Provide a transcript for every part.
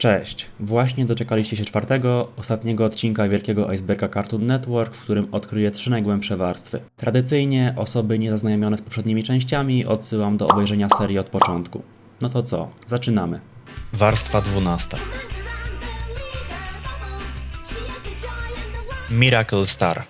Cześć! Właśnie doczekaliście się czwartego, ostatniego odcinka Wielkiego Iceberga Cartoon Network, w którym odkryję trzy najgłębsze warstwy. Tradycyjnie osoby niezaznajomione z poprzednimi częściami odsyłam do obejrzenia serii od początku. No to co? Zaczynamy. Warstwa 12. Miracle Star.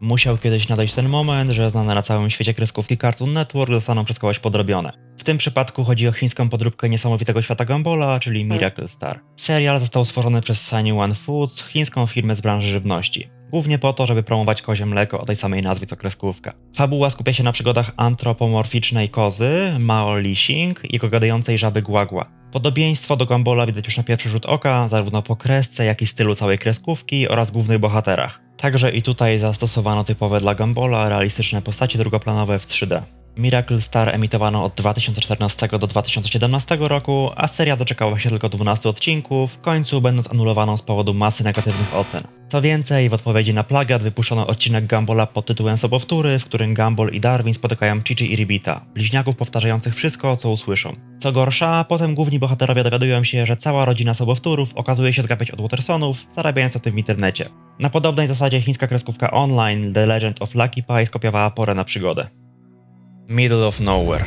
Musiał kiedyś nadejść ten moment, że znane na całym świecie kreskówki Cartoon Network zostaną przez kogoś podrobione. W tym przypadku chodzi o chińską podróbkę niesamowitego świata Gumballa, czyli Miracle Star. Serial został stworzony przez Sunny One Foods, chińską firmę z branży żywności. Głównie po to, żeby promować kozie mleko o tej samej nazwie co kreskówka. Fabuła skupia się na przygodach antropomorficznej kozy, Mao Lixing i jego gadającej żaby Guagua. Podobieństwo do Gumballa widać już na pierwszy rzut oka, zarówno po kresce, jak i stylu całej kreskówki oraz głównych bohaterach. Także i tutaj zastosowano typowe dla Gumballa realistyczne postacie drugoplanowe w 3D. Miracle Star emitowano od 2014 do 2017 roku, a seria doczekała się tylko 12 odcinków, w końcu będąc anulowaną z powodu masy negatywnych ocen. Co więcej, w odpowiedzi na plagiat wypuszczono odcinek Gumballa pod tytułem Sobowtóry, w którym Gumball i Darwin spotykają Chichi i Ribita, bliźniaków powtarzających wszystko, co usłyszą. Co gorsza, potem główni bohaterowie dowiadują się, że cała rodzina Sobowtórów okazuje się zgapiać od Watersonów, zarabiając o tym w internecie. Na podobnej zasadzie chińska kreskówka online The Legend of Lucky Pie skopiowała porę na przygodę. Middle of Nowhere.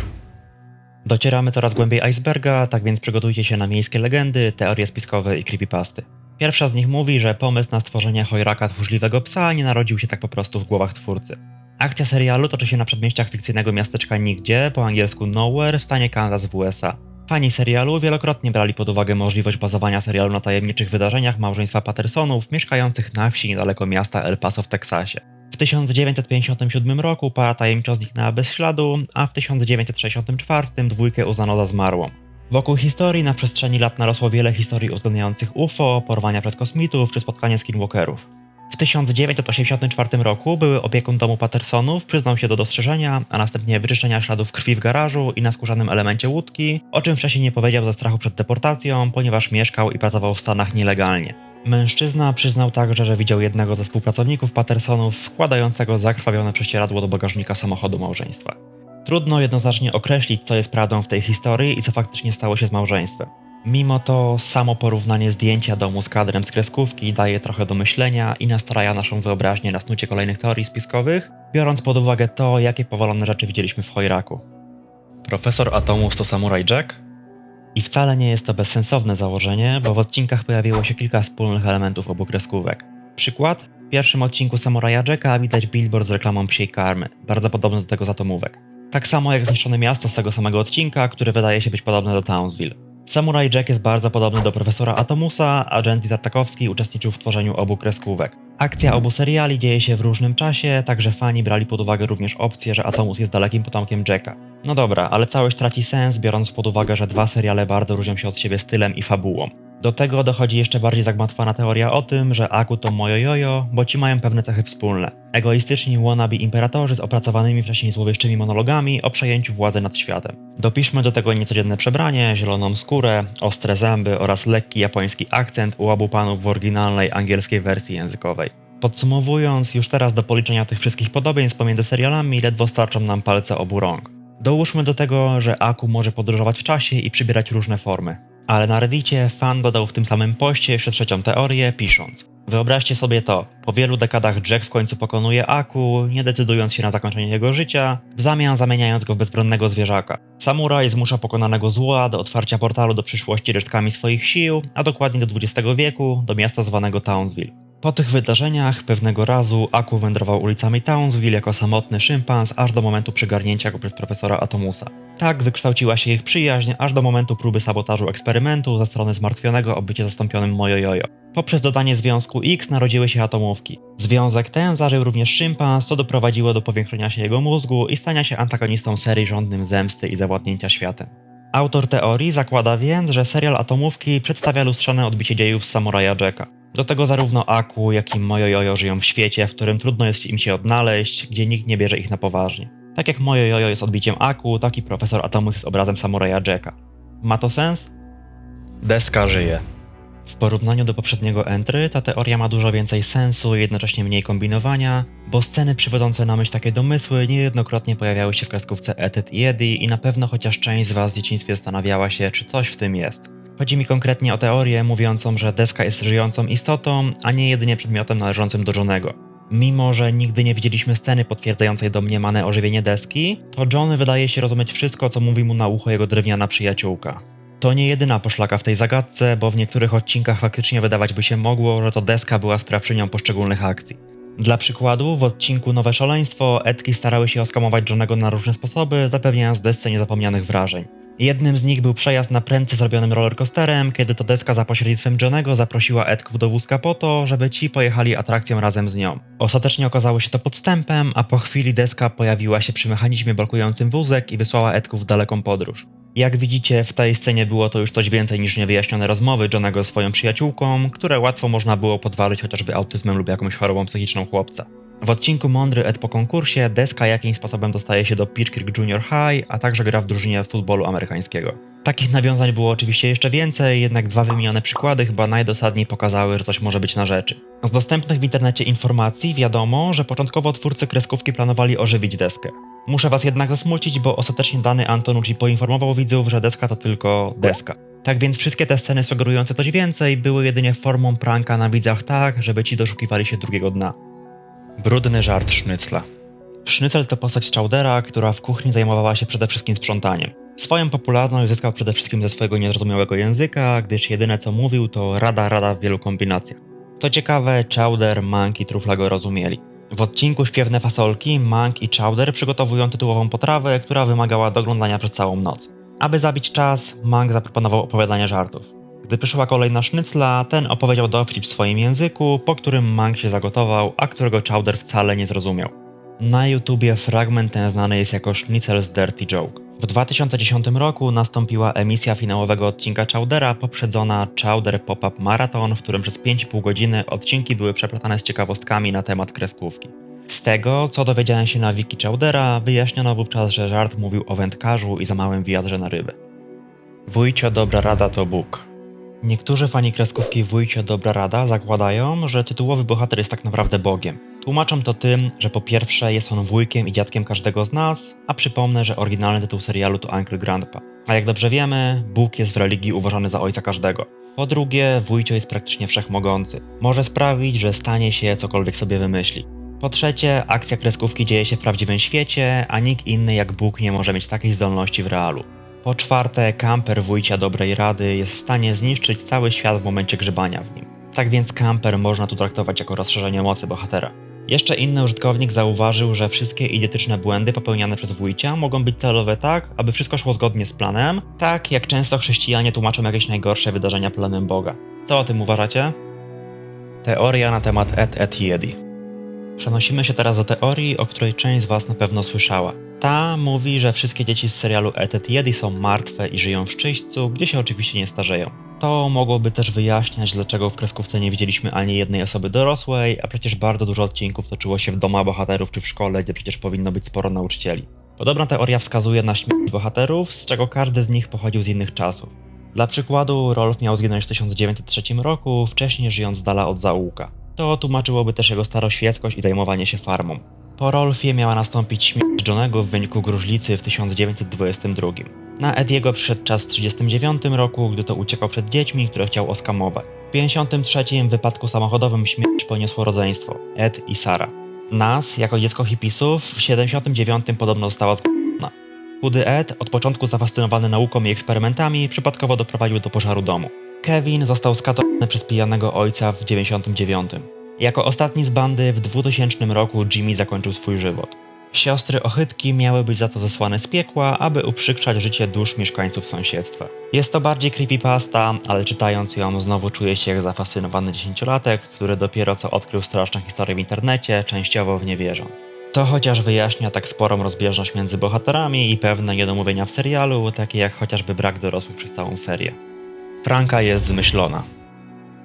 Docieramy coraz głębiej iceberga, tak więc przygotujcie się na miejskie legendy, teorie spiskowe i creepypasty. Pierwsza z nich mówi, że pomysł na stworzenie chojraka tchórzliwego psa nie narodził się tak po prostu w głowach twórcy. Akcja serialu toczy się na przedmieściach fikcyjnego miasteczka Nigdzie, po angielsku Nowhere, w stanie Kansas w USA. Fani serialu wielokrotnie brali pod uwagę możliwość bazowania serialu na tajemniczych wydarzeniach małżeństwa Pattersonów mieszkających na wsi niedaleko miasta El Paso w Teksasie. W 1957 roku para tajemniczo zniknęła bez śladu, a w 1964 dwójkę uznano za zmarłą. Wokół historii na przestrzeni lat narosło wiele historii uwzględniających UFO, porwania przez kosmitów czy spotkanie skinwalkerów. W 1984 roku były opiekun domu Pattersonów przyznał się do dostrzeżenia, a następnie wyczyszczenia śladów krwi w garażu i na skórzanym elemencie łódki, o czym wcześniej nie powiedział ze strachu przed deportacją, ponieważ mieszkał i pracował w Stanach nielegalnie. Mężczyzna przyznał także, że widział jednego ze współpracowników Pattersonów wkładającego zakrwawione prześcieradło do bagażnika samochodu małżeństwa. Trudno jednoznacznie określić, co jest prawdą w tej historii i co faktycznie stało się z małżeństwem. Mimo to samo porównanie zdjęcia domu z kadrem z kreskówki daje trochę do myślenia i nastraja naszą wyobraźnię na snucie kolejnych teorii spiskowych, biorąc pod uwagę to, jakie powalone rzeczy widzieliśmy w Chojraku. Profesor Atomus to Samurai Jack? I wcale nie jest to bezsensowne założenie, bo w odcinkach pojawiło się kilka wspólnych elementów obu kreskówek. Przykład? W pierwszym odcinku Samuraja Jacka widać billboard z reklamą psiej karmy, bardzo podobny do tego z atomówek. Tak samo jak zniszczone miasto z tego samego odcinka, które wydaje się być podobne do Townsville. Samurai Jack jest bardzo podobny do profesora Atomusa, a Gendy Tartakowski uczestniczył w tworzeniu obu kreskówek. Akcja obu seriali dzieje się w różnym czasie, także fani brali pod uwagę również opcję, że Atomus jest dalekim potomkiem Jacka. No dobra, ale całość traci sens, biorąc pod uwagę, że dwa seriale bardzo różnią się od siebie stylem i fabułą. Do tego dochodzi jeszcze bardziej zagmatwana teoria o tym, że Aku to mojo jojo, bo ci mają pewne cechy wspólne. Egoistyczni wannabe imperatorzy z opracowanymi wcześniej złowieszczymi monologami o przejęciu władzy nad światem. Dopiszmy do tego niecodzienne przebranie, zieloną skórę, ostre zęby oraz lekki japoński akcent u obu panów w oryginalnej angielskiej wersji językowej. Podsumowując, już teraz do policzenia tych wszystkich podobieństw pomiędzy serialami ledwo starczą nam palce obu rąk. Dołóżmy do tego, że Aku może podróżować w czasie i przybierać różne formy. Ale na Reddicie fan dodał w tym samym poście jeszcze trzecią teorię, pisząc Wyobraźcie sobie to, po wielu dekadach Jack w końcu pokonuje Aku, nie decydując się na zakończenie jego życia, w zamian zamieniając go w bezbronnego zwierzaka. Samuraj zmusza pokonanego zła do otwarcia portalu do przyszłości resztkami swoich sił, a dokładnie do XX wieku, do miasta zwanego Townsville. Po tych wydarzeniach pewnego razu Aku wędrował ulicami Townsville jako samotny szympans aż do momentu przygarnięcia go przez profesora Atomusa. Tak wykształciła się ich przyjaźń aż do momentu próby sabotażu eksperymentu ze strony zmartwionego o bycie zastąpionym Mojojojo. Poprzez dodanie związku X narodziły się atomówki. Związek ten zażył również szympans, co doprowadziło do powiększenia się jego mózgu i stania się antagonistą serii rządnym zemsty i zawładnięcia światem. Autor teorii zakłada więc, że serial Atomówki przedstawia lustrzane odbicie dziejów Samuraja Jacka. Do tego zarówno Aku, jak i Mojojojo żyją w świecie, w którym trudno jest im się odnaleźć, gdzie nikt nie bierze ich na poważnie. Tak jak Mojojojo jest odbiciem Aku, tak i profesor Atomus jest obrazem Samuraja Jacka. Ma to sens? Deska żyje. W porównaniu do poprzedniego entry, ta teoria ma dużo więcej sensu i jednocześnie mniej kombinowania, bo sceny przywodzące na myśl takie domysły niejednokrotnie pojawiały się w kreskówce Etet i Eddie i na pewno chociaż część z Was w dzieciństwie zastanawiała się, czy coś w tym jest. Chodzi mi konkretnie o teorię mówiącą, że deska jest żyjącą istotą, a nie jedynie przedmiotem należącym do Johnego. Mimo, że nigdy nie widzieliśmy sceny potwierdzającej domniemane ożywienie deski, to John wydaje się rozumieć wszystko, co mówi mu na ucho jego drewniana przyjaciółka. To nie jedyna poszlaka w tej zagadce, bo w niektórych odcinkach faktycznie wydawać by się mogło, że to deska była sprawczynią poszczególnych akcji. Dla przykładu, w odcinku Nowe Szaleństwo Edki starały się oskamować Johnego na różne sposoby, zapewniając desce niezapomnianych wrażeń. Jednym z nich był przejazd na prędce zrobionym rollercoasterem, kiedy to deska za pośrednictwem Johnego zaprosiła Edków do wózka po to, żeby ci pojechali atrakcją razem z nią. Ostatecznie okazało się to podstępem, a po chwili deska pojawiła się przy mechanizmie blokującym wózek i wysłała Edków w daleką podróż. Jak widzicie, w tej scenie było to już coś więcej niż niewyjaśnione rozmowy Johnego z swoją przyjaciółką, które łatwo można było podważyć chociażby autyzmem lub jakąś chorobą psychiczną chłopca. W odcinku Mądry Ed po konkursie deska jakimś sposobem dostaje się do Peach Creek Junior High, a także gra w drużynie futbolu amerykańskiego. Takich nawiązań było oczywiście jeszcze więcej, jednak dwa wymienione przykłady chyba najdosadniej pokazały, że coś może być na rzeczy. Z dostępnych w internecie informacji wiadomo, że początkowo twórcy kreskówki planowali ożywić deskę. Muszę was jednak zasmucić, bo ostatecznie dany Antonucci poinformował widzów, że deska to tylko deska. Tak więc wszystkie te sceny sugerujące coś więcej były jedynie formą pranka na widzach tak, żeby ci doszukiwali się drugiego dna. Brudny żart Sznycla. Sznycel to postać Chowdera, która w kuchni zajmowała się przede wszystkim sprzątaniem. Swoją popularność zyskał przede wszystkim ze swojego niezrozumiałego języka, gdyż jedyne co mówił to rada rada w wielu kombinacjach. To ciekawe, Chowder, Mank i Trufla go rozumieli. W odcinku Śpiewne fasolki Mank i Chowder przygotowują tytułową potrawę, która wymagała doglądania przez całą noc. Aby zabić czas, Mank zaproponował opowiadanie żartów. Gdy przyszła kolej na sznycla, ten opowiedział dowcip w swoim języku, po którym Mank się zagotował, a którego Chowder wcale nie zrozumiał. Na YouTubie fragment ten znany jest jako Schnitzel's Dirty Joke. W 2010 roku nastąpiła emisja finałowego odcinka Chowdera, poprzedzona Chowder Pop-Up Marathon, w którym przez 5,5 godziny odcinki były przeplatane z ciekawostkami na temat kreskówki. Z tego, co dowiedziałem się na wiki Chowdera, wyjaśniono wówczas, że żart mówił o wędkarzu i za małym wiadrze na ryby. Wujcio dobra rada to Bóg. Niektórzy fani kreskówki Wujcio Dobra Rada zakładają, że tytułowy bohater jest tak naprawdę Bogiem. Tłumaczą to tym, że po pierwsze jest on wujkiem i dziadkiem każdego z nas, a przypomnę, że oryginalny tytuł serialu to Uncle Grandpa. A jak dobrze wiemy, Bóg jest w religii uważany za ojca każdego. Po drugie, Wujcio jest praktycznie wszechmogący. Może sprawić, że stanie się cokolwiek sobie wymyśli. Po trzecie, akcja kreskówki dzieje się w prawdziwym świecie, a nikt inny jak Bóg nie może mieć takiej zdolności w realu. Po czwarte, kamper wujcia dobrej rady jest w stanie zniszczyć cały świat w momencie grzebania w nim. Tak więc kamper można tu traktować jako rozszerzenie mocy bohatera. Jeszcze inny użytkownik zauważył, że wszystkie idiotyczne błędy popełniane przez wujcia mogą być celowe tak, aby wszystko szło zgodnie z planem, tak jak często chrześcijanie tłumaczą jakieś najgorsze wydarzenia planem Boga. Co o tym uważacie? Teoria na temat Ed Yedi. Przenosimy się teraz do teorii, o której część z Was na pewno słyszała. Ta mówi, że wszystkie dzieci z serialu Ed Yedi są martwe i żyją w szczyścu, gdzie się oczywiście nie starzeją. To mogłoby też wyjaśniać, dlaczego w kreskówce nie widzieliśmy ani jednej osoby dorosłej, a przecież bardzo dużo odcinków toczyło się w domach bohaterów czy w szkole, gdzie przecież powinno być sporo nauczycieli. Podobna teoria wskazuje na śmierć bohaterów, z czego każdy z nich pochodził z innych czasów. Dla przykładu, Rolf miał zginąć w 1903 roku, wcześniej żyjąc z dala od zaułka. To tłumaczyłoby też jego staroświeckość i zajmowanie się farmą. Po Rolfie miała nastąpić śmierć Johnego w wyniku gruźlicy w 1922. Na Ediego przyszedł czas w 1939 roku, gdy to uciekał przed dziećmi, które chciał oskamować. W 1953 w wypadku samochodowym śmierć poniosło rodzeństwo Ed i Sara. Nas, jako dziecko hipisów, w 1979 podobno została zgłoszona. Chudy Ed, od początku zafascynowany nauką i eksperymentami, przypadkowo doprowadził do pożaru domu. Kevin został skatowany przez pijanego ojca w 1999. Jako ostatni z bandy w 2000 roku Jimmy zakończył swój żywot. Siostry Ochytki miały być za to zesłane z piekła, aby uprzykrzać życie dusz mieszkańców sąsiedztwa. Jest to bardziej creepypasta, ale czytając ją znowu czuję się jak zafascynowany dziesięciolatek, który dopiero co odkrył straszną historię w internecie, częściowo w nie wierząc. To chociaż wyjaśnia tak sporą rozbieżność między bohaterami i pewne niedomówienia w serialu, takie jak chociażby brak dorosłych przez całą serię. Franka jest zmyślona.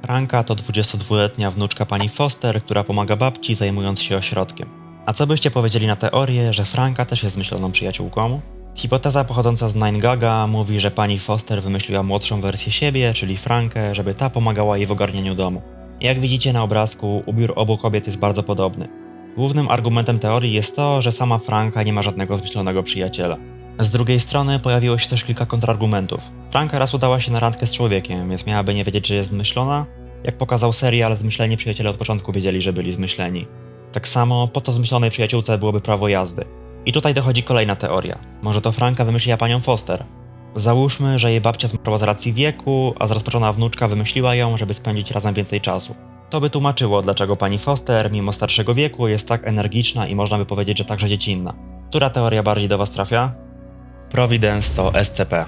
Franka to 22-letnia wnuczka pani Foster, która pomaga babci zajmując się ośrodkiem. A co byście powiedzieli na teorię, że Franka też jest zmyśloną przyjaciółką? Hipoteza pochodząca z Nine Gaga mówi, że pani Foster wymyśliła młodszą wersję siebie, czyli Frankę, żeby ta pomagała jej w ogarnianiu domu. Jak widzicie na obrazku, ubiór obu kobiet jest bardzo podobny. Głównym argumentem teorii jest to, że sama Franka nie ma żadnego zmyślonego przyjaciela. Z drugiej strony pojawiło się też kilka kontrargumentów. Franka raz udała się na randkę z człowiekiem, więc miałaby nie wiedzieć, że jest zmyślona? Jak pokazał serial, zmyśleni przyjaciele od początku wiedzieli, że byli zmyśleni. Tak samo po to zmyślonej przyjaciółce byłoby prawo jazdy. I tutaj dochodzi kolejna teoria. Może to Franka wymyśliła panią Foster? Załóżmy, że jej babcia zmarła z racji wieku, a zrozpaczona wnuczka wymyśliła ją, żeby spędzić razem więcej czasu. To by tłumaczyło, dlaczego pani Foster, mimo starszego wieku, jest tak energiczna i można by powiedzieć, że także dziecinna. Która teoria bardziej do Was trafia? Providence to SCP.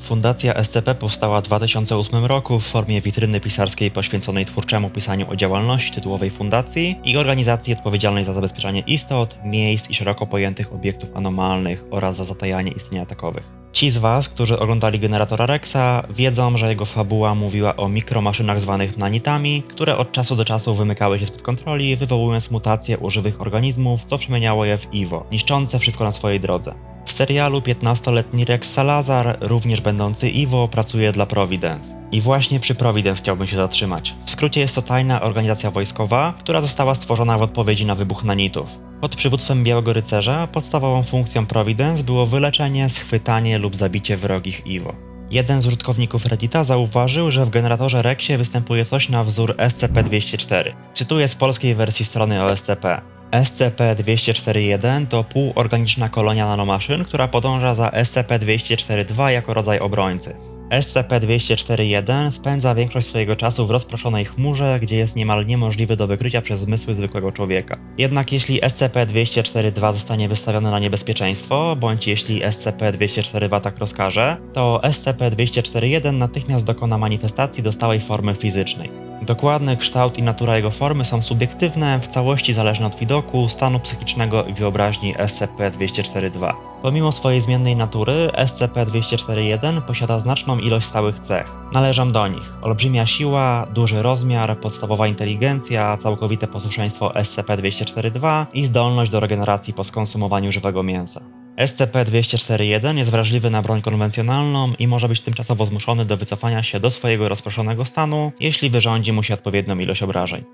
Fundacja SCP powstała w 2008 roku w formie witryny pisarskiej poświęconej twórczemu pisaniu o działalności tytułowej fundacji i organizacji odpowiedzialnej za zabezpieczanie istot, miejsc i szeroko pojętych obiektów anomalnych oraz za zatajanie istnienia takowych. Ci z Was, którzy oglądali generatora Rexa, wiedzą, że jego fabuła mówiła o mikromaszynach zwanych nanitami, które od czasu do czasu wymykały się spod kontroli, wywołując mutacje u żywych organizmów, co przemieniało je w Iwo, niszczące wszystko na swojej drodze. W serialu 15-letni Rex Salazar, również będący Iwo, pracuje dla Providence. I właśnie przy Providence chciałbym się zatrzymać. W skrócie jest to tajna organizacja wojskowa, która została stworzona w odpowiedzi na wybuch nanitów. Pod przywództwem Białego Rycerza podstawową funkcją Providence było wyleczenie, schwytanie lub zabicie wrogich Iwo. Jeden z użytkowników Reddita zauważył, że w generatorze Rexie występuje coś na wzór SCP-204. Cytuję z polskiej wersji strony o SCP. SCP-241 to półorganiczna kolonia nanomaszyn, która podąża za SCP-242 jako rodzaj obrońcy. SCP-241 spędza większość swojego czasu w rozproszonej chmurze, gdzie jest niemal niemożliwy do wykrycia przez zmysły zwykłego człowieka. Jednak jeśli SCP-242 zostanie wystawiony na niebezpieczeństwo, bądź jeśli SCP-242 tak rozkaże, to SCP-241 natychmiast dokona manifestacji do stałej formy fizycznej. Dokładny kształt i natura jego formy są subiektywne, w całości zależne od widoku, stanu psychicznego i wyobraźni SCP-242. Pomimo swojej zmiennej natury, SCP-241 posiada znaczną ilość stałych cech. Należą do nich olbrzymia siła, duży rozmiar, podstawowa inteligencja, całkowite posłuszeństwo SCP-242 i zdolność do regeneracji po skonsumowaniu żywego mięsa. SCP-241 jest wrażliwy na broń konwencjonalną i może być tymczasowo zmuszony do wycofania się do swojego rozproszonego stanu, jeśli wyrządzi mu się odpowiednią ilość obrażeń.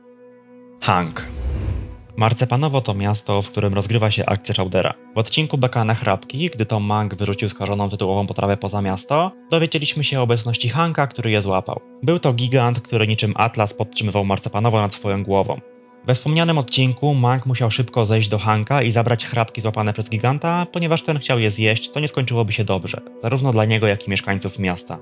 Hank Marcepanowo to miasto, w którym rozgrywa się akcja Chowdera. W odcinku Beka na chrapki, gdy Tom Mank wyrzucił skażoną tytułową potrawę poza miasto, dowiedzieliśmy się o obecności Hanka, który je złapał. Był to gigant, który niczym Atlas podtrzymywał Marcepanowo nad swoją głową. We wspomnianym odcinku Mank musiał szybko zejść do Hanka i zabrać chrapki złapane przez giganta, ponieważ ten chciał je zjeść, co nie skończyłoby się dobrze, zarówno dla niego, jak i mieszkańców miasta.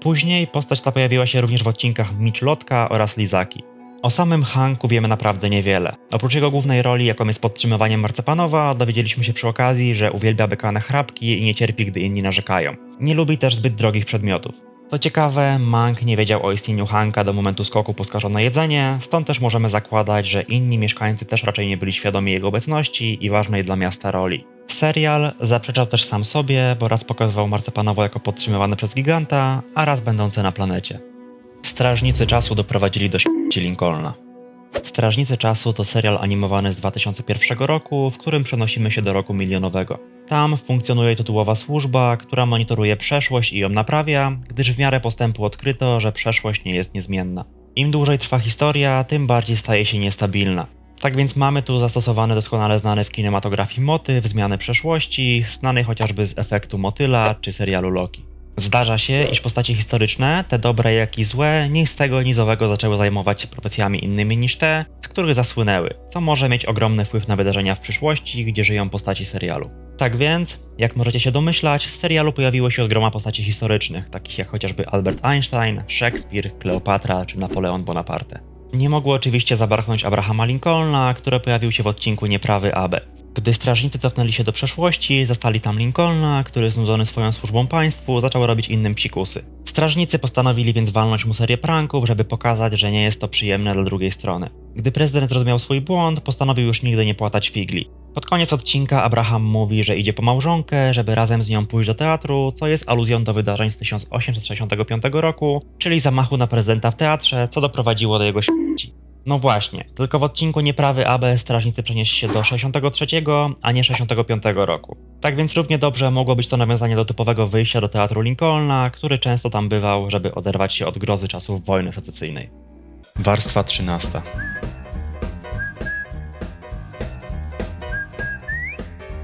Później postać ta pojawiła się również w odcinkach Mitch Lotka oraz Lizaki. O samym Hanku wiemy naprawdę niewiele. Oprócz jego głównej roli, jaką jest podtrzymywanie Marcepanowa, dowiedzieliśmy się przy okazji, że uwielbia bekane chrapki i nie cierpi, gdy inni narzekają. Nie lubi też zbyt drogich przedmiotów. To ciekawe, Mank nie wiedział o istnieniu Hanka do momentu skoku po skażone jedzenie, stąd też możemy zakładać, że inni mieszkańcy też raczej nie byli świadomi jego obecności i ważnej dla miasta roli. Serial zaprzeczał też sam sobie, bo raz pokazywał Marcepanowo jako podtrzymywany przez giganta, a raz będący na planecie. Strażnicy Czasu doprowadzili do śmierci Lincolna. Strażnicy Czasu to serial animowany z 2001 roku, w którym przenosimy się do roku milionowego. Tam funkcjonuje tytułowa służba, która monitoruje przeszłość i ją naprawia, gdyż w miarę postępu odkryto, że przeszłość nie jest niezmienna. Im dłużej trwa historia, tym bardziej staje się niestabilna. Tak więc mamy tu zastosowany doskonale znany w kinematografii motyw zmiany przeszłości, znany chociażby z efektu motyla czy serialu Loki. Zdarza się, iż postacie historyczne, te dobre jak i złe, ni z tego nizowego zaczęły zajmować się profesjami innymi niż te, z których zasłynęły, co może mieć ogromny wpływ na wydarzenia w przyszłości, gdzie żyją postaci serialu. Tak więc, jak możecie się domyślać, w serialu pojawiło się od postaci historycznych, takich jak chociażby Albert Einstein, Szekspir, Kleopatra czy Napoleon Bonaparte. Nie mogło oczywiście zabarchnąć Abrahama Lincolna, który pojawił się w odcinku Nieprawy Abe. Gdy strażnicy cofnęli się do przeszłości, zastali tam Lincolna, który znudzony swoją służbą państwu zaczął robić innym psikusy. Strażnicy postanowili więc walnąć mu serię pranków, żeby pokazać, że nie jest to przyjemne dla drugiej strony. Gdy prezydent zrozumiał swój błąd, postanowił już nigdy nie płatać figli. Pod koniec odcinka Abraham mówi, że idzie po małżonkę, żeby razem z nią pójść do teatru, co jest aluzją do wydarzeń z 1865 roku, czyli zamachu na prezydenta w teatrze, co doprowadziło do jego śmierci. No właśnie, tylko w odcinku Nieprawy AB strażnicy przenieśli się do 63, a nie 65 roku. Tak więc równie dobrze mogło być to nawiązanie do typowego wyjścia do teatru Lincolna, który często tam bywał, żeby oderwać się od grozy czasów wojny secesyjnej. Warstwa 13.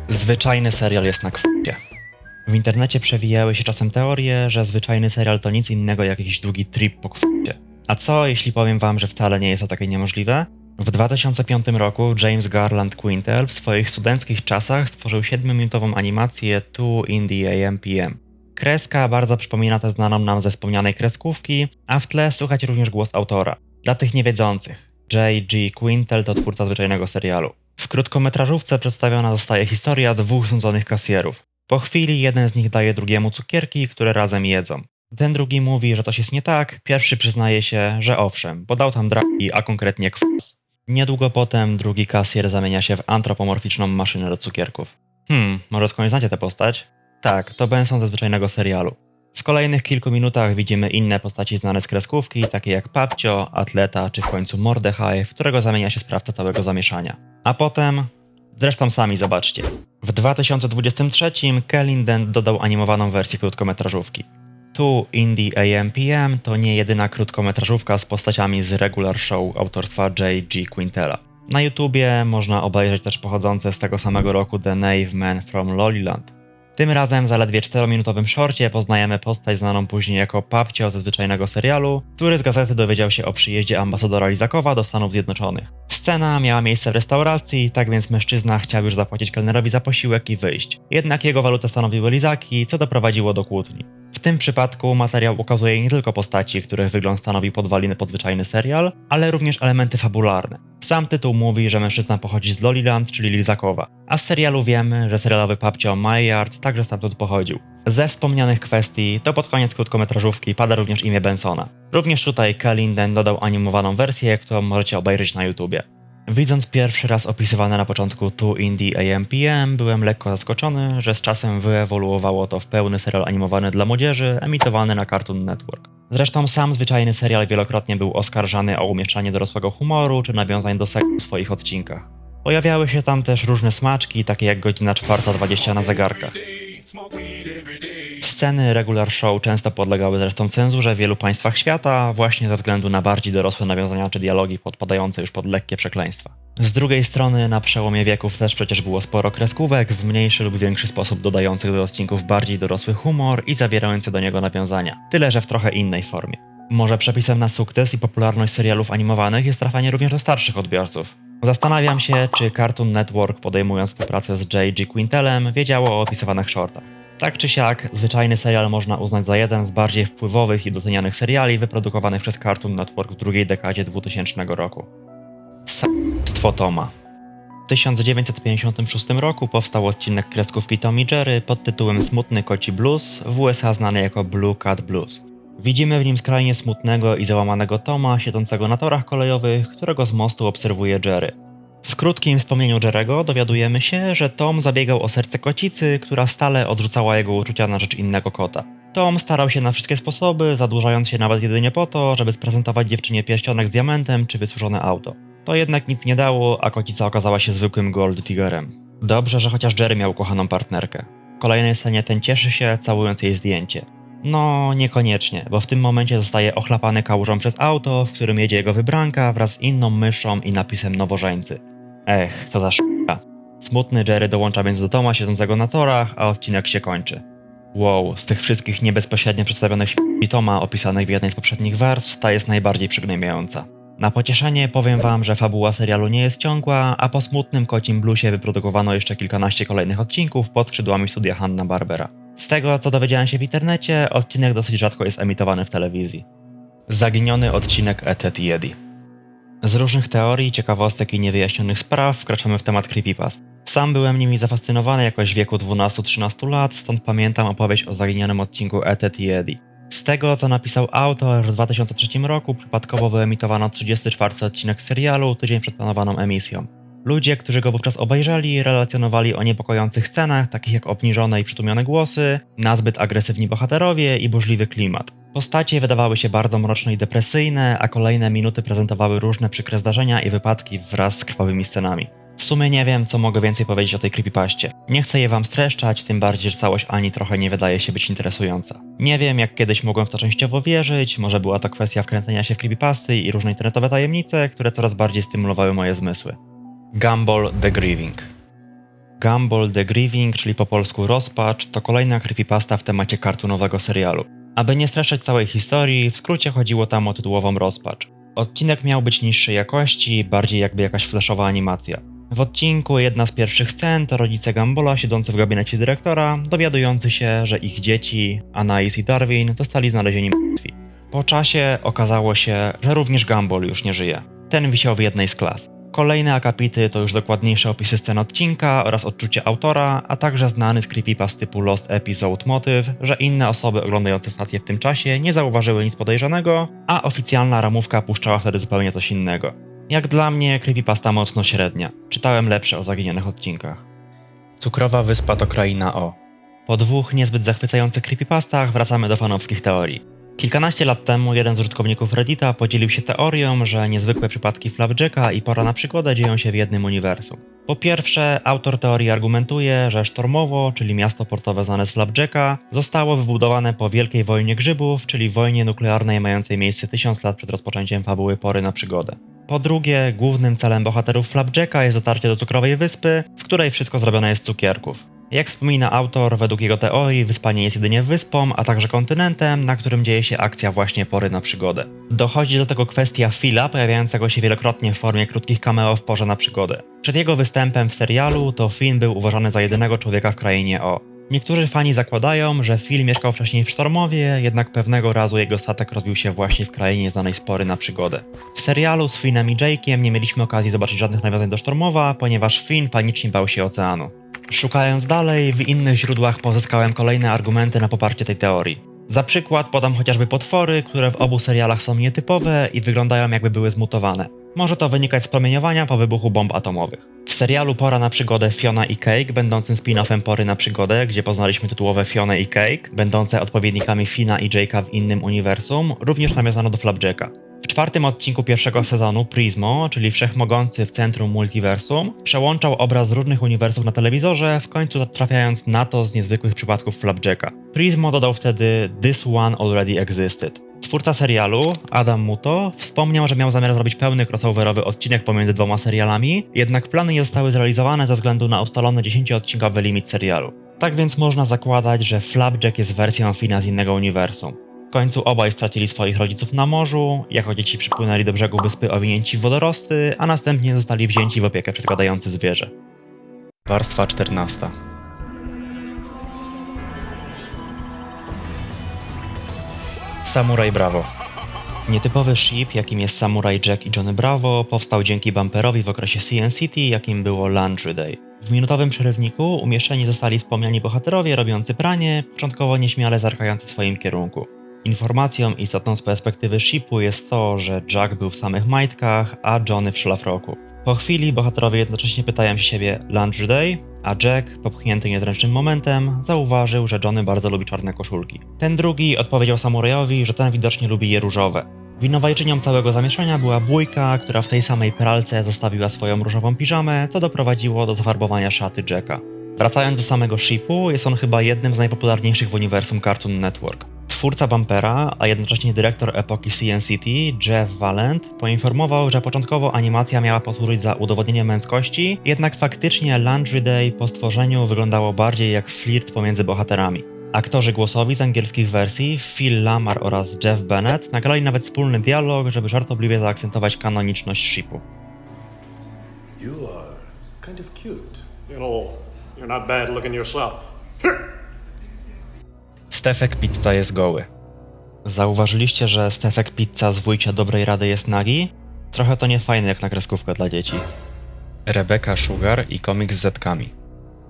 Zwyczajny serial jest na kwocie. W internecie przewijały się czasem teorie, że zwyczajny serial to nic innego jak jakiś długi trip po kwocie. A co, jeśli powiem wam, że wcale nie jest to takie niemożliwe? W 2005 roku James Garland Quintel w swoich studenckich czasach stworzył 7-minutową animację Two in the AM PM. Kreska bardzo przypomina tę znaną nam ze wspomnianej kreskówki, a w tle słychać również głos autora. Dla tych niewiedzących, J.G. Quintel to twórca zwyczajnego serialu. W krótkometrażówce przedstawiona zostaje historia dwóch sądzonych kasjerów. Po chwili jeden z nich daje drugiemu cukierki, które razem jedzą. Ten drugi mówi, że coś jest nie tak, pierwszy przyznaje się, że owszem, bo dał tam dragi, a konkretnie kwas. Niedługo potem drugi kasjer zamienia się w antropomorficzną maszynę do cukierków. Hmm, może skądś znacie tę postać? Tak, to Benson ze zwyczajnego serialu. W kolejnych kilku minutach widzimy inne postaci znane z kreskówki, takie jak Papcio, Atleta czy w końcu Mordechai, w którego zamienia się sprawca całego zamieszania. A potem... Zresztą sami zobaczcie. W 2023 Kellin Dent dodał animowaną wersję krótkometrażówki. Tu Indie AMPM to nie jedyna krótkometrażówka z postaciami z regular show autorstwa J.G. Quintela. Na YouTubie można obejrzeć też pochodzące z tego samego roku The Nave Man from Loliland. Tym razem w zaledwie 4-minutowym shorcie poznajemy postać znaną później jako Papcio ze zwyczajnego serialu, który z gazety dowiedział się o przyjeździe ambasadora Lizakowa do Stanów Zjednoczonych. Scena miała miejsce w restauracji, tak więc mężczyzna chciał już zapłacić kelnerowi za posiłek i wyjść. Jednak jego walutę stanowiły lizaki, co doprowadziło do kłótni. W tym przypadku materiał ukazuje nie tylko postaci, których wygląd stanowi podwaliny pod zwyczajny serial, ale również elementy fabularne. Sam tytuł mówi, że mężczyzna pochodzi z Loliland, czyli Lizakowa, a z serialu wiemy, że serialowy papcio Maillard także stamtąd pochodził. Ze wspomnianych kwestii, to pod koniec krótkometrażówki pada również imię Bensona. Również tutaj Kalinden dodał animowaną wersję, którą możecie obejrzeć na YouTubie. Widząc pierwszy raz opisywane na początku Tu Indie AMPM, byłem lekko zaskoczony, że z czasem wyewoluowało to w pełny serial animowany dla młodzieży, emitowany na Cartoon Network. Zresztą sam zwyczajny serial wielokrotnie był oskarżany o umieszczanie dorosłego humoru czy nawiązań do seksu w swoich odcinkach. Pojawiały się tam też różne smaczki, takie jak godzina 4.20 na zegarkach. Sceny regular show często podlegały zresztą cenzurze w wielu państwach świata, właśnie ze względu na bardziej dorosłe nawiązania czy dialogi podpadające już pod lekkie przekleństwa. Z drugiej strony, na przełomie wieków też przecież było sporo kreskówek, w mniejszy lub większy sposób dodających do odcinków bardziej dorosły humor i zawierający do niego nawiązania, tyle że w trochę innej formie. Może przepisem na sukces i popularność serialów animowanych jest trafianie również do starszych odbiorców. Zastanawiam się, czy Cartoon Network podejmując współpracę z J.G. Quintelem wiedziało o opisywanych shortach. Tak czy siak, zwyczajny serial można uznać za jeden z bardziej wpływowych i docenianych seriali wyprodukowanych przez Cartoon Network w drugiej dekadzie 2000 roku. Stwo Toma W 1956 roku powstał odcinek kreskówki Tom Jerry pod tytułem Smutny Koci Blues, w USA znany jako Blue Cat Blues. Widzimy w nim skrajnie smutnego i załamanego Toma siedzącego na torach kolejowych, którego z mostu obserwuje Jerry. W krótkim wspomnieniu Jerego dowiadujemy się, że Tom zabiegał o serce kocicy, która stale odrzucała jego uczucia na rzecz innego kota. Tom starał się na wszystkie sposoby, zadłużając się nawet jedynie po to, żeby sprezentować dziewczynie pierścionek z diamentem czy wysuszone auto. To jednak nic nie dało, a kocica okazała się zwykłym gold diggerem. Dobrze, że chociaż Jerry miał ukochaną partnerkę. W kolejnej scenie ten cieszy się, całując jej zdjęcie. No, niekoniecznie, bo w tym momencie zostaje ochlapany kałużą przez auto, w którym jedzie jego wybranka wraz z inną myszą i napisem nowożeńcy. Ech, co za sz**a. Smutny Jerry dołącza więc do Toma siedzącego na torach, a odcinek się kończy. Wow, z tych wszystkich niebezpośrednio przedstawionych śmierci Toma opisanych w jednej z poprzednich warstw, ta jest najbardziej przygnębiająca. Na pocieszenie powiem wam, że fabuła serialu nie jest ciągła, a po smutnym kocim bluesie wyprodukowano jeszcze kilkanaście kolejnych odcinków pod skrzydłami studia Hanna-Barbera. Z tego, co dowiedziałem się w internecie, odcinek dosyć rzadko jest emitowany w telewizji. Zaginiony odcinek Etet Yedi. Z różnych teorii, ciekawostek i niewyjaśnionych spraw wkraczamy w temat creepypast. Sam byłem nimi zafascynowany jakoś w wieku 12-13 lat, stąd pamiętam opowieść o zaginionym odcinku Etet Yedi. Z tego, co napisał autor, w 2003 roku przypadkowo wyemitowano 34 odcinek serialu tydzień przed planowaną emisją. Ludzie, którzy go wówczas obejrzeli, relacjonowali o niepokojących scenach, takich jak obniżone i przytłumione głosy, nazbyt agresywni bohaterowie i burzliwy klimat. Postacie wydawały się bardzo mroczne i depresyjne, a kolejne minuty prezentowały różne przykre zdarzenia i wypadki wraz z krwawymi scenami. W sumie nie wiem, co mogę więcej powiedzieć o tej creepypaście. Nie chcę je wam streszczać, tym bardziej, że całość ani trochę nie wydaje się być interesująca. Nie wiem, jak kiedyś mogłem w to częściowo wierzyć, może była to kwestia wkręcenia się w creepypasty i różne internetowe tajemnice, które coraz bardziej stymulowały moje zmysły. Gumball The Grieving Gumball The Grieving, czyli po polsku Rozpacz, to kolejna creepypasta w temacie kartunowego serialu. Aby nie streszczać całej historii, w skrócie chodziło tam o tytułową Rozpacz. Odcinek miał być niższej jakości, bardziej jakby jakaś flashowa animacja. W odcinku jedna z pierwszych scen to rodzice Gambola siedzący w gabinecie dyrektora, dowiadujący się, że ich dzieci, Anais i Darwin, zostali znalezieni martwi. Po czasie okazało się, że również Gumball już nie żyje. Ten wisiał w jednej z klas. Kolejne akapity to już dokładniejsze opisy scen odcinka oraz odczucie autora, a także znany z creepypast typu Lost Episode motyw, że inne osoby oglądające stację w tym czasie nie zauważyły nic podejrzanego, a oficjalna ramówka puszczała wtedy zupełnie coś innego. Jak dla mnie creepypasta mocno średnia. Czytałem lepsze o zaginionych odcinkach. Cukrowa Wyspa to kraina O. Po dwóch niezbyt zachwycających creepypastach wracamy do fanowskich teorii. Kilkanaście lat temu jeden z użytkowników Reddita podzielił się teorią, że niezwykłe przypadki Flapjacka i Pora na przygodę dzieją się w jednym uniwersum. Po pierwsze, autor teorii argumentuje, że Sztormowo, czyli miasto portowe znane z Flapjacka, zostało wybudowane po Wielkiej Wojnie Grzybów, czyli wojnie nuklearnej mającej miejsce tysiąc lat przed rozpoczęciem fabuły Pory na przygodę. Po drugie, głównym celem bohaterów Flapjacka jest dotarcie do cukrowej wyspy, w której wszystko zrobione jest z cukierków. Jak wspomina autor, według jego teorii wyspa nie jest jedynie wyspą, a także kontynentem, na którym dzieje się akcja właśnie pory na przygodę. Dochodzi do tego kwestia Phila, pojawiającego się wielokrotnie w formie krótkich cameo w porze na przygodę. Przed jego występem w serialu to Finn był uważany za jedynego człowieka w krainie O. Niektórzy fani zakładają, że Phil mieszkał wcześniej w Sztormowie, jednak pewnego razu jego statek rozbił się właśnie w krainie znanej z pory na przygodę. W serialu z Finnem i Jake'iem nie mieliśmy okazji zobaczyć żadnych nawiązań do Sztormowa, ponieważ Finn panicznie bał się oceanu. Szukając dalej, w innych źródłach pozyskałem kolejne argumenty na poparcie tej teorii. Za przykład podam chociażby potwory, które w obu serialach są nietypowe i wyglądają jakby były zmutowane. Może to wynikać z promieniowania po wybuchu bomb atomowych. W serialu Pora na przygodę Fiona i Cake, będącym spin-offem Pory na przygodę, gdzie poznaliśmy tytułowe Fiona i Cake, będące odpowiednikami Fina i Jake'a w innym uniwersum, również nawiązano do Flapjacka. W czwartym odcinku pierwszego sezonu Prismo, czyli wszechmogący w centrum multiversum, przełączał obraz różnych uniwersów na telewizorze, w końcu trafiając na to z niezwykłych przypadków Flapjacka. Prismo dodał wtedy This one already existed. Twórca serialu, Adam Muto, wspomniał, że miał zamiar zrobić pełny crossoverowy odcinek pomiędzy dwoma serialami, jednak plany nie zostały zrealizowane ze względu na ustalony 10-odcinkowy limit serialu. Tak więc można zakładać, że Flapjack jest wersją Fina z innego uniwersum. Końcu obaj stracili swoich rodziców na morzu, jako dzieci przypłynęli do brzegu wyspy owinięci w wodorosty, a następnie zostali wzięci w opiekę przez gadające zwierzę. Warstwa 14. Samurai Bravo. Nietypowy ship, jakim jest Samurai Jack i Johnny Bravo, powstał dzięki bumperowi w okresie CN City, jakim było Laundry Day. W minutowym przerywniku umieszczeni zostali wspomniani bohaterowie robiący pranie, początkowo nieśmiale zerkający w swoim kierunku. Informacją istotną z perspektywy shipu jest to, że Jack był w samych majtkach, a Johnny w szlafroku. Po chwili bohaterowie jednocześnie pytają się siebie Laundry Day, a Jack, popchnięty niezręcznym momentem, zauważył, że Johnny bardzo lubi czarne koszulki. Ten drugi odpowiedział samurajowi, że ten widocznie lubi je różowe. Winowajczynią całego zamieszania była bójka, która w tej samej pralce zostawiła swoją różową piżamę, co doprowadziło do zafarbowania szaty Jacka. Wracając do samego shipu, jest on chyba jednym z najpopularniejszych w uniwersum Cartoon Network. Twórca Bumpera, a jednocześnie dyrektor epoki CN City, Jeff Valent, poinformował, że początkowo animacja miała posłużyć za udowodnienie męskości, jednak faktycznie Laundry Day po stworzeniu wyglądało bardziej jak flirt pomiędzy bohaterami. Aktorzy głosowi z angielskich wersji, Phil Lamar oraz Jeff Bennett, nagrali nawet wspólny dialog, żeby żartobliwie zaakcentować kanoniczność shipu. You are kind of cute. You're not bad looking yourself. Stefek Pizza jest goły. Zauważyliście, że Stefek Pizza z wujcia dobrej rady jest nagi? Trochę to nie fajne jak na kreskówkę dla dzieci. Rebecca Sugar i komiks z zetkami.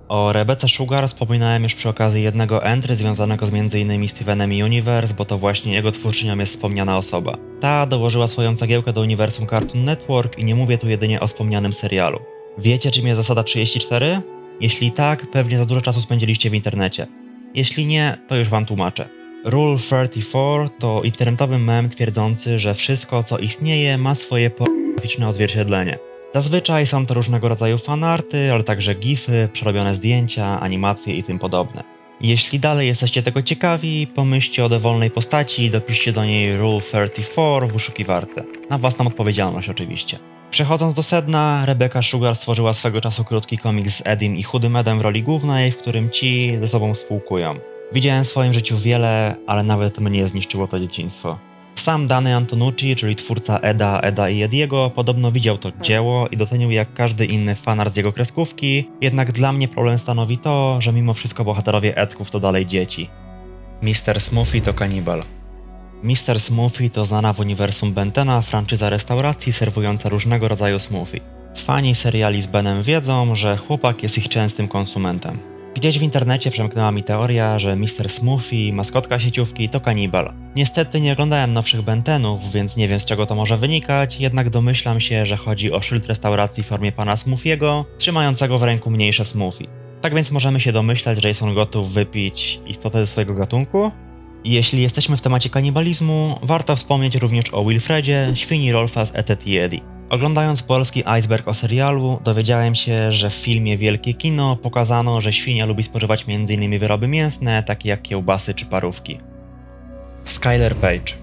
O Rebece Sugar wspominałem już przy okazji jednego entry związanego z m.in. Stevenem Universe, bo to właśnie jego twórczynią jest wspomniana osoba. Ta dołożyła swoją cegiełkę do uniwersum Cartoon Network i nie mówię tu jedynie o wspomnianym serialu. Wiecie czym jest zasada 34? Jeśli tak, pewnie za dużo czasu spędziliście w internecie. Jeśli nie, to już wam tłumaczę. Rule 34 to internetowy mem twierdzący, że wszystko co istnieje ma swoje pornograficzne odzwierciedlenie. Zazwyczaj są to różnego rodzaju fanarty, ale także gify, przerobione zdjęcia, animacje i tym podobne. Jeśli dalej jesteście tego ciekawi, pomyślcie o dowolnej postaci i dopiszcie do niej Rule 34 w wyszukiwarce. Na własną odpowiedzialność oczywiście. Przechodząc do sedna, Rebecca Sugar stworzyła swego czasu krótki komiks z Edim i Chudym Edem w roli głównej, w którym ci ze sobą współkują. Widziałem w swoim życiu wiele, ale nawet mnie zniszczyło to dzieciństwo. Sam Dany Antonucci, czyli twórca Eda, Eda i Ediego, podobno widział to dzieło i docenił jak każdy inny fanart z jego kreskówki, jednak dla mnie problem stanowi to, że mimo wszystko bohaterowie Edków to dalej dzieci. Mr. Smoothie to kanibal. Mr. Smoothie to znana w uniwersum Bentena franczyza restauracji serwująca różnego rodzaju smoothie. Fani seriali z Benem wiedzą, że chłopak jest ich częstym konsumentem. Gdzieś w internecie przemknęła mi teoria, że Mr. Smoothie, maskotka sieciówki, to kanibal. Niestety nie oglądałem nowszych Bentenów, więc nie wiem z czego to może wynikać, jednak domyślam się, że chodzi o szyld restauracji w formie pana Smoothiego, trzymającego w ręku mniejsze smoothie. Tak więc możemy się domyślać, że jest on gotów wypić istotę ze swojego gatunku? Jeśli jesteśmy w temacie kanibalizmu, warto wspomnieć również o Wilfredzie, świni Rolfa z Etet Eddie. Oglądając polski iceberg o serialu, dowiedziałem się, że w filmie Wielkie Kino pokazano, że świnia lubi spożywać m.in. wyroby mięsne, takie jak kiełbasy czy parówki. Skyler Page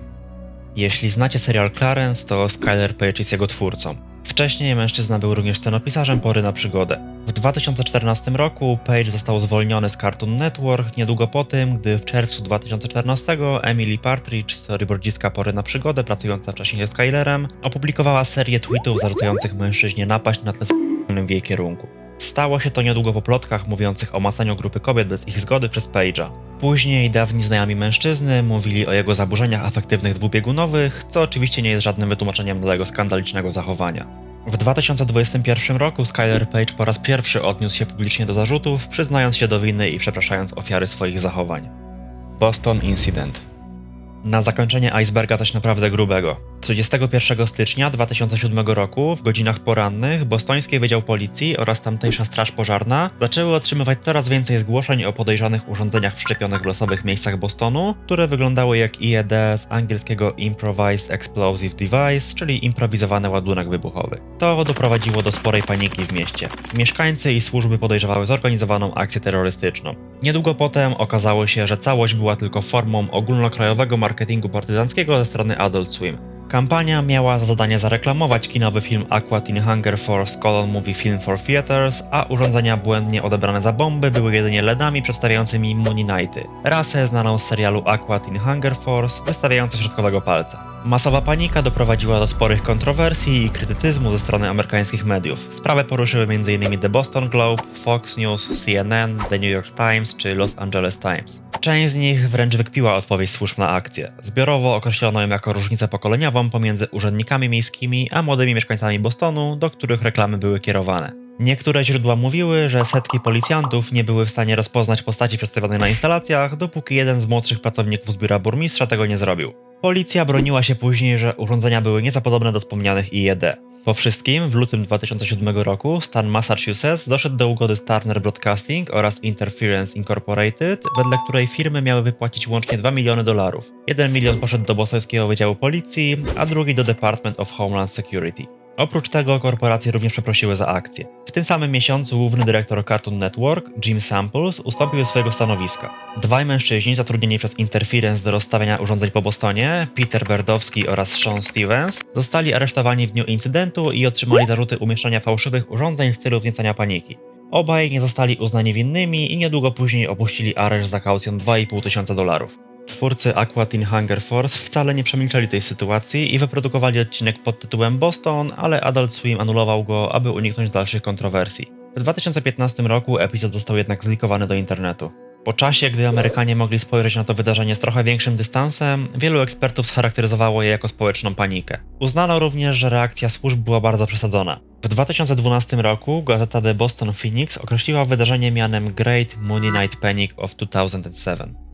Jeśli znacie serial Clarence, to Skyler Page jest jego twórcą. Wcześniej mężczyzna był również scenopisarzem Pory na przygodę. W 2014 roku Page został zwolniony z Cartoon Network niedługo po tym, gdy w czerwcu 2014 Emily Partridge, storyboardzistka Pory na przygodę pracująca wcześniej z Skylerem, opublikowała serię tweetów zarzucających mężczyźnie napaść na tle w jej kierunku. Stało się to niedługo po plotkach mówiących o macaniu grupy kobiet bez ich zgody przez Page'a. Później dawni znajomi mężczyzny mówili o jego zaburzeniach afektywnych dwubiegunowych, co oczywiście nie jest żadnym wytłumaczeniem dla jego skandalicznego zachowania. W 2021 roku Skyler Page po raz pierwszy odniósł się publicznie do zarzutów, przyznając się do winy i przepraszając ofiary swoich zachowań. Boston Incident na zakończenie iceberga coś naprawdę grubego. 31 stycznia 2007 roku, w godzinach porannych, bostoński Wydział Policji oraz tamtejsza Straż Pożarna zaczęły otrzymywać coraz więcej zgłoszeń o podejrzanych urządzeniach wszczepionych w losowych miejscach Bostonu, które wyglądały jak IED z angielskiego Improvised Explosive Device, czyli improwizowany ładunek wybuchowy. To doprowadziło do sporej paniki w mieście. Mieszkańcy i służby podejrzewały zorganizowaną akcję terrorystyczną. Niedługo potem okazało się, że całość była tylko formą ogólnokrajowego marketingu partyzanckiego ze strony Adult Swim. Kampania miała za zadanie zareklamować kinowy film Aqua Teen Hunger Force Colon Movie Film for Theaters, a urządzenia błędnie odebrane za bomby były jedynie LEDami przedstawiającymi Moon Knighty, rasę znaną z serialu Aqua Teen Hunger Force, wystawiające środkowego palca. Masowa panika doprowadziła do sporych kontrowersji i krytycyzmu ze strony amerykańskich mediów. Sprawę poruszyły m.in. The Boston Globe, Fox News, CNN, The New York Times czy Los Angeles Times. Część z nich wręcz wykpiła odpowiedź służb na akcję. Zbiorowo określono ją jako różnicę pokoleniową pomiędzy urzędnikami miejskimi a młodymi mieszkańcami Bostonu, do których reklamy były kierowane. Niektóre źródła mówiły, że setki policjantów nie były w stanie rozpoznać postaci przedstawionej na instalacjach, dopóki jeden z młodszych pracowników z biura burmistrza tego nie zrobił. Policja broniła się później, że urządzenia były nieco podobne do wspomnianych IED. Po wszystkim w lutym 2007 roku stan Massachusetts doszedł do ugody z Turner Broadcasting oraz Interference Incorporated, wedle której firmy miały wypłacić łącznie 2 miliony dolarów. 1 milion poszedł do bostońskiego Wydziału Policji, a drugi do Department of Homeland Security. Oprócz tego korporacje również przeprosiły za akcję. W tym samym miesiącu główny dyrektor Cartoon Network, Jim Samples, ustąpił swojego stanowiska. Dwaj mężczyźni zatrudnieni przez Interference do rozstawiania urządzeń po Bostonie, Peter Berdowski oraz Sean Stevens, zostali aresztowani w dniu incydentu i otrzymali zarzuty umieszczania fałszywych urządzeń w celu wzniecania paniki. Obaj nie zostali uznani winnymi i niedługo później opuścili areszt za kaucją 2,5 tysiąca dolarów. Twórcy Aqua Teen Hunger Force wcale nie przemilczeli tej sytuacji i wyprodukowali odcinek pod tytułem Boston, ale Adult Swim anulował go, aby uniknąć dalszych kontrowersji. W 2015 roku epizod został jednak zlikowany do internetu. Po czasie, gdy Amerykanie mogli spojrzeć na to wydarzenie z trochę większym dystansem, wielu ekspertów scharakteryzowało je jako społeczną panikę. Uznano również, że reakcja służb była bardzo przesadzona. W 2012 roku gazeta The Boston Phoenix określiła wydarzenie mianem Great Money Night Panic of 2007.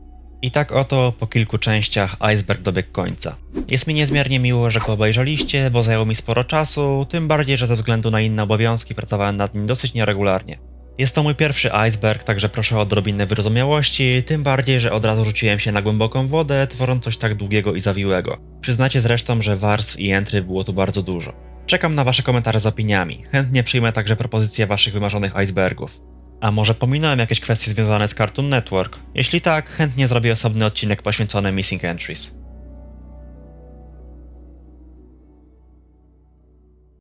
I tak oto po kilku częściach iceberg dobiegł końca. Jest mi niezmiernie miło, że go obejrzeliście, bo zajęło mi sporo czasu, tym bardziej, że ze względu na inne obowiązki pracowałem nad nim dosyć nieregularnie. Jest to mój pierwszy iceberg, także proszę o odrobinę wyrozumiałości, tym bardziej, że od razu rzuciłem się na głęboką wodę, tworząc coś tak długiego i zawiłego. Przyznacie zresztą, że warstw i entry było tu bardzo dużo. Czekam na wasze komentarze z opiniami. Chętnie przyjmę także propozycje waszych wymarzonych icebergów. A może pominąłem jakieś kwestie związane z Cartoon Network? Jeśli tak, chętnie zrobię osobny odcinek poświęcony Missing Entries.